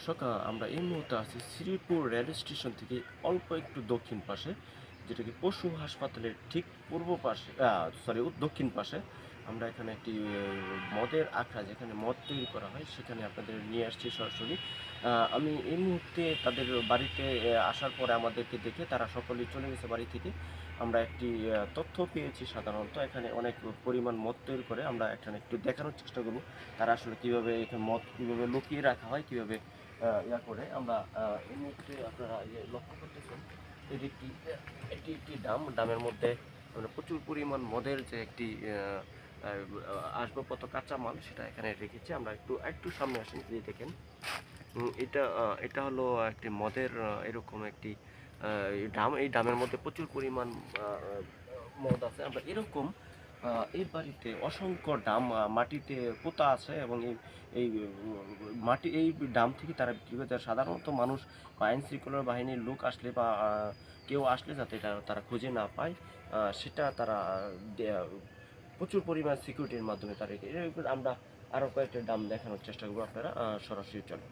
দর্শক আমরা এই মুহূর্তে আছি শ্রীপুর রেল স্টেশন থেকে অল্প একটু দক্ষিণ পাশে। যেটা কি পশু হাসপাতালের ঠিক পূর্ব পাশে সরি দক্ষিণ পাশে, আমরা এখানে একটি মদের আখড়া যেখানে মদ তৈরি করা হয়, সেখানে আপনাদের নিয়ে আসছি সরাসরি। আমি এই মুহূর্তে তাদের বাড়িতে আসার পরে আমাদেরকে দেখে তারা সকলেই চলে গেছে বাড়ি থেকে। আমরা একটি তথ্য পেয়েছি সাধারণত, এখানে অনেক পরিমাণ মদ তৈরি করে, আমরা এখানে একটু দেখানোর চেষ্টা করব, তারা আসলে কীভাবে এখানে মদ কীভাবে লুকিয়ে রাখা হয়, কীভাবে ইয়া করে। আমরা এই মুহূর্তে আপনারা ইয়ে লক্ষ্য করতেছেন এটি একটি এটি একটি ডাম ডামের মধ্যে আমরা প্রচুর পরিমাণ মদের যে একটি আসবাবপত্র কাঁচা কাঁচামাল, সেটা এখানে রেখেছি। আমরা একটু একটু সামনে আসেন, যদি দেখেন। এটা এটা হলো একটি মদের এরকম একটি ডাম এই ডামের মধ্যে প্রচুর পরিমাণ মদ আছে। আমরা এরকম এই বাড়িতে অসংখ্য ডাম মাটিতে পোতা আছে এবং এই এই মাটি, এই ডাম থেকে তারা বিক্রি করে। সাধারণত মানুষ বা আইন শৃঙ্খলা বাহিনীর লোক আসলে বা কেউ আসলে যাতে তারা খুঁজে না পায় সেটা তারা প্রচুর পরিমাণ সিকিউরিটির মাধ্যমে তারা আমরা আরও কয়েকটা ডাম দেখানোর চেষ্টা করব আপনারা সরাসরি চলো